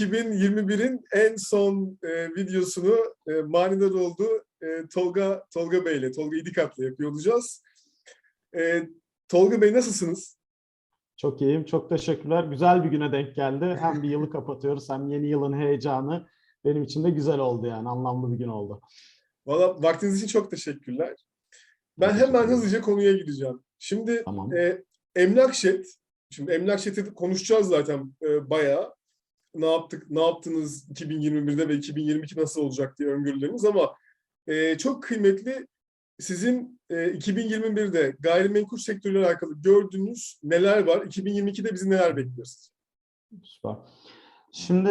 2021'in en son e, videosunu e, manidar oldu e, Tolga Tolga Bey ile Tolga İdikat'la yapıyor olacağız. E, Tolga Bey nasılsınız? Çok iyiyim, çok teşekkürler. Güzel bir güne denk geldi. Hem bir yılı kapatıyoruz hem yeni yılın heyecanı. Benim için de güzel oldu yani, anlamlı bir gün oldu. Valla vaktiniz için çok teşekkürler. Ben hemen hızlıca konuya gireceğim. Şimdi Tamam. e, Emlakşet, şimdi Emlakşet'i konuşacağız zaten e, bayağı. Ne yaptık, ne yaptınız 2021'de ve 2022 nasıl olacak diye öngörülerimiz ama e, çok kıymetli sizin e, 2021'de gayrimenkul sektörüyle alakalı gördüğünüz neler var? 2022'de bizi neler bekliyor sizi? Süper. Şimdi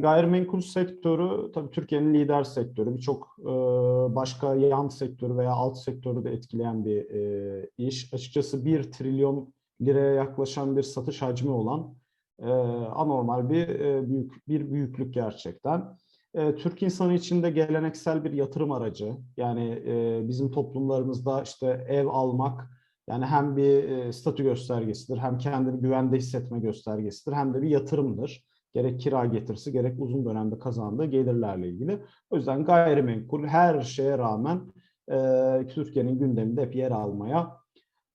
gayrimenkul sektörü tabii Türkiye'nin lider sektörü. Birçok e, başka yan sektörü veya alt sektörü de etkileyen bir e, iş. Açıkçası 1 trilyon liraya yaklaşan bir satış hacmi olan e, anormal bir e, büyük bir büyüklük gerçekten. E, Türk insanı için de geleneksel bir yatırım aracı. Yani e, bizim toplumlarımızda işte ev almak yani hem bir e, statü göstergesidir, hem kendini güvende hissetme göstergesidir, hem de bir yatırımdır. Gerek kira getirisi, gerek uzun dönemde kazandığı gelirlerle ilgili. O yüzden gayrimenkul her şeye rağmen e, Türkiye'nin gündeminde hep yer almaya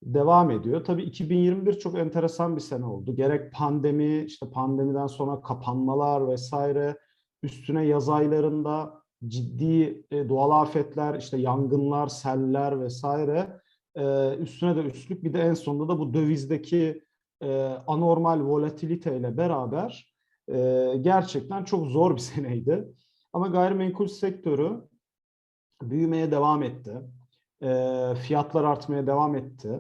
devam ediyor. Tabii 2021 çok enteresan bir sene oldu. Gerek pandemi, işte pandemiden sonra kapanmalar vesaire, üstüne yaz aylarında ciddi e, doğal afetler, işte yangınlar, seller vesaire ee, üstüne de üstlük bir de en sonunda da bu dövizdeki e, anormal volatiliteyle beraber e, gerçekten çok zor bir seneydi. Ama gayrimenkul sektörü büyümeye devam etti. E, fiyatlar artmaya devam etti.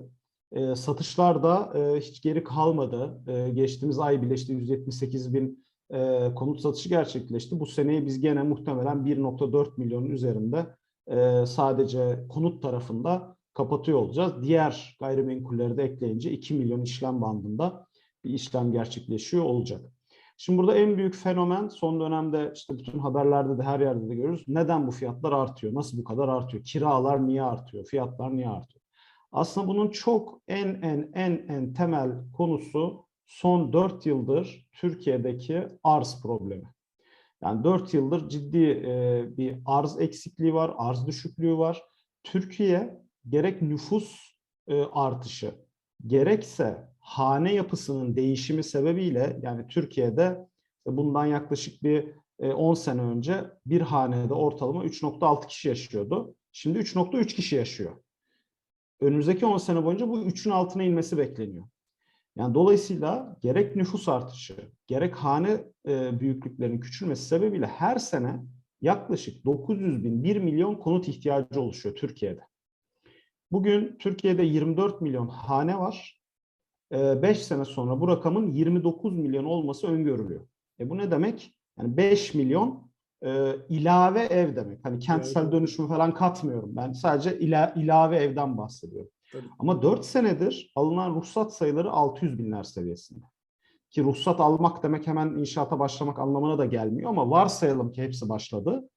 E, satışlar da e, hiç geri kalmadı. E, geçtiğimiz ay bile işte 178 bin e, konut satışı gerçekleşti. Bu seneyi biz gene muhtemelen 1.4 milyonun üzerinde e, sadece konut tarafında kapatıyor olacağız. Diğer gayrimenkulleri de ekleyince 2 milyon işlem bandında bir işlem gerçekleşiyor olacak. Şimdi burada en büyük fenomen son dönemde işte bütün haberlerde de her yerde de görüyoruz. Neden bu fiyatlar artıyor? Nasıl bu kadar artıyor? Kiralar niye artıyor? Fiyatlar niye artıyor? Aslında bunun çok en en en en temel konusu son 4 yıldır Türkiye'deki arz problemi. Yani 4 yıldır ciddi e, bir arz eksikliği var, arz düşüklüğü var. Türkiye gerek nüfus e, artışı gerekse hane yapısının değişimi sebebiyle yani Türkiye'de bundan yaklaşık bir e, 10 sene önce bir hanede ortalama 3.6 kişi yaşıyordu. Şimdi 3.3 kişi yaşıyor. Önümüzdeki 10 sene boyunca bu 3'ün altına inmesi bekleniyor. Yani dolayısıyla gerek nüfus artışı, gerek hane e, büyüklüklerinin küçülmesi sebebiyle her sene yaklaşık 900 bin, 1 milyon konut ihtiyacı oluşuyor Türkiye'de. Bugün Türkiye'de 24 milyon hane var. 5 sene sonra bu rakamın 29 milyon olması öngörülüyor. E bu ne demek? Yani 5 milyon e, ilave ev demek. Hani kentsel Evet. dönüşümü falan katmıyorum. Ben sadece ila, ilave evden bahsediyorum. Tabii. Ama 4 senedir alınan ruhsat sayıları 600 binler seviyesinde. Ki ruhsat almak demek hemen inşaata başlamak anlamına da gelmiyor ama varsayalım ki hepsi başladı.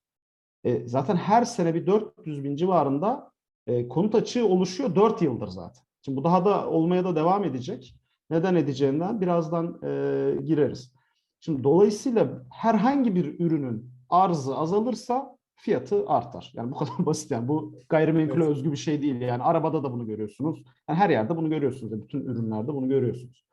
E, zaten her sene bir 400 bin civarında e, konut açığı oluşuyor 4 yıldır zaten. Şimdi bu daha da olmaya da devam edecek. Neden edeceğinden birazdan e, gireriz. Şimdi dolayısıyla herhangi bir ürünün arzı azalırsa fiyatı artar. Yani bu kadar basit yani bu gayrimenkule Evet. özgü bir şey değil. Yani arabada da bunu görüyorsunuz. Yani her yerde bunu görüyorsunuz. Yani bütün ürünlerde bunu görüyorsunuz.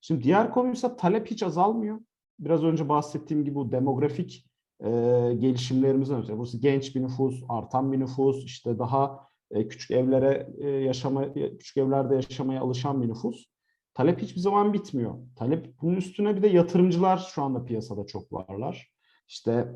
Şimdi diğer konuysa talep hiç azalmıyor. Biraz önce bahsettiğim gibi bu demografik e, gelişimlerimizden ötürü. Burası genç bir nüfus, artan bir nüfus, işte daha e, küçük evlere e, yaşama, küçük evlerde yaşamaya alışan bir nüfus. Talep hiçbir zaman bitmiyor. Talep bunun üstüne bir de yatırımcılar şu anda piyasada çok varlar. İşte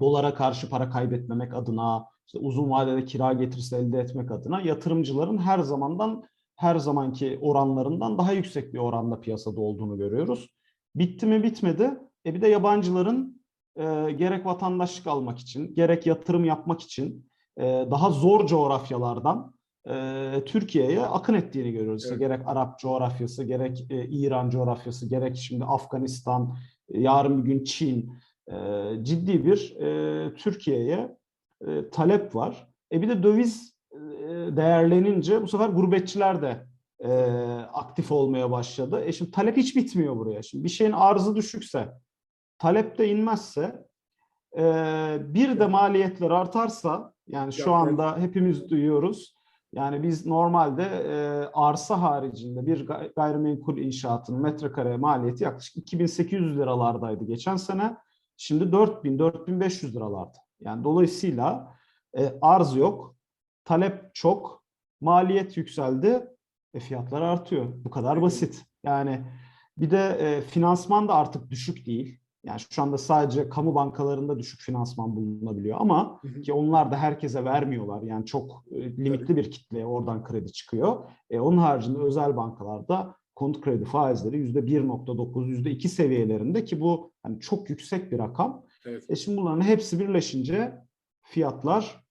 dolara karşı para kaybetmemek adına, işte uzun vadede kira getirisi elde etmek adına yatırımcıların her zamandan her zamanki oranlarından daha yüksek bir oranda piyasada olduğunu görüyoruz. Bitti mi bitmedi. E bir de yabancıların e, gerek vatandaşlık almak için, gerek yatırım yapmak için daha zor coğrafyalardan e, Türkiye'ye akın ettiğini görüyoruz. İşte Evet. gerek Arap coğrafyası, gerek e, İran coğrafyası, gerek şimdi Afganistan, e, yarın bir gün Çin. Ciddi bir Türkiye'ye talep var. E bir de döviz değerlenince bu sefer gurbetçiler de e, aktif olmaya başladı. E şimdi talep hiç bitmiyor buraya. Şimdi bir şeyin arzı düşükse talepte inmezse e, bir de maliyetler artarsa yani şu anda hepimiz duyuyoruz. Yani biz normalde e, arsa haricinde bir gay- gayrimenkul inşaatının metrekare maliyeti yaklaşık 2800 liralardaydı geçen sene. Şimdi 4000-4500 liralarda. Yani dolayısıyla e, arz yok, talep çok, maliyet yükseldi, e, fiyatlar artıyor. Bu kadar basit. Yani bir de e, finansman da artık düşük değil. Yani şu anda sadece kamu bankalarında düşük finansman bulunabiliyor ama Hı hı. ki onlar da herkese vermiyorlar. Yani çok e, limitli bir kitleye oradan kredi çıkıyor. E, onun haricinde özel bankalarda konut kredi faizleri yüzde 1.9, yüzde 2 seviyelerinde ki bu hani çok yüksek bir rakam. Evet. E şimdi bunların hepsi birleşince fiyatlar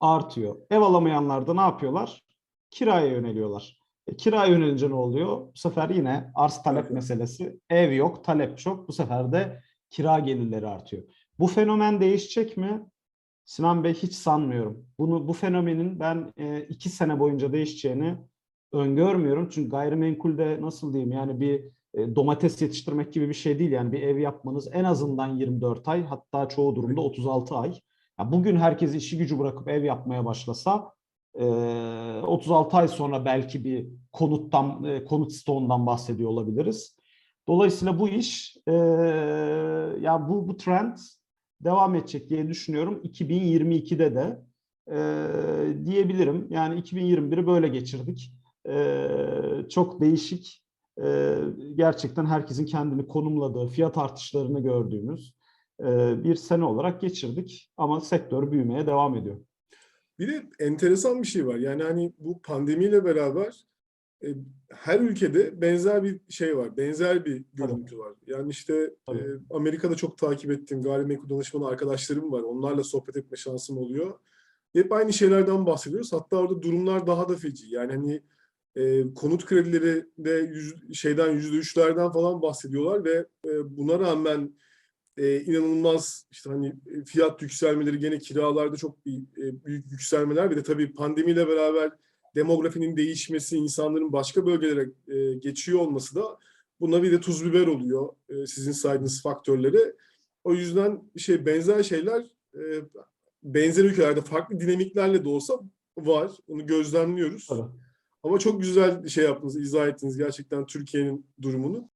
artıyor. Ev alamayanlar da ne yapıyorlar? Kiraya yöneliyorlar. E, kiraya yönelince ne oluyor? Bu sefer yine arz talep Evet. meselesi. Ev yok, talep çok. Bu sefer de kira gelirleri artıyor. Bu fenomen değişecek mi? Sinan Bey hiç sanmıyorum. Bunu bu fenomenin ben e, iki sene boyunca değişeceğini öngörmüyorum. Çünkü gayrimenkulde nasıl diyeyim yani bir e, domates yetiştirmek gibi bir şey değil. Yani bir ev yapmanız en azından 24 ay hatta çoğu durumda 36 ay. Ya bugün herkes işi gücü bırakıp ev yapmaya başlasa 36 ay sonra belki bir konuttan e, konut stoğundan bahsediyor olabiliriz. Dolayısıyla bu iş e, ya bu bu trend devam edecek diye düşünüyorum. 2022'de de diyebilirim. Yani 2021'i böyle geçirdik. Çok değişik, gerçekten herkesin kendini konumladığı, fiyat artışlarını gördüğümüz bir sene olarak geçirdik. Ama sektör büyümeye devam ediyor. Bir de enteresan bir şey var. Yani hani bu pandemiyle beraber e, her ülkede benzer bir şey var. Benzer bir görüntü var. Yani işte e, Tabii. Amerika'da çok takip ettiğim gayrimenkul danışmanı arkadaşlarım var. Onlarla sohbet etme şansım oluyor. Hep aynı şeylerden bahsediyoruz. Hatta orada durumlar daha da feci. Yani hani e, konut kredileri de yüz, şeyden yüzde üçlerden falan bahsediyorlar ve e, buna rağmen e, inanılmaz işte hani e, fiyat yükselmeleri gene kiralarda çok bir, e, büyük yükselmeler bir de tabii pandemiyle beraber demografinin değişmesi, insanların başka bölgelere e, geçiyor olması da buna bir de tuz biber oluyor e, sizin saydığınız faktörleri. O yüzden şey benzer şeyler e, benzer ülkelerde farklı dinamiklerle de olsa var. Onu gözlemliyoruz. Tabii. Ama çok güzel şey yaptınız, izah ettiniz gerçekten Türkiye'nin durumunu.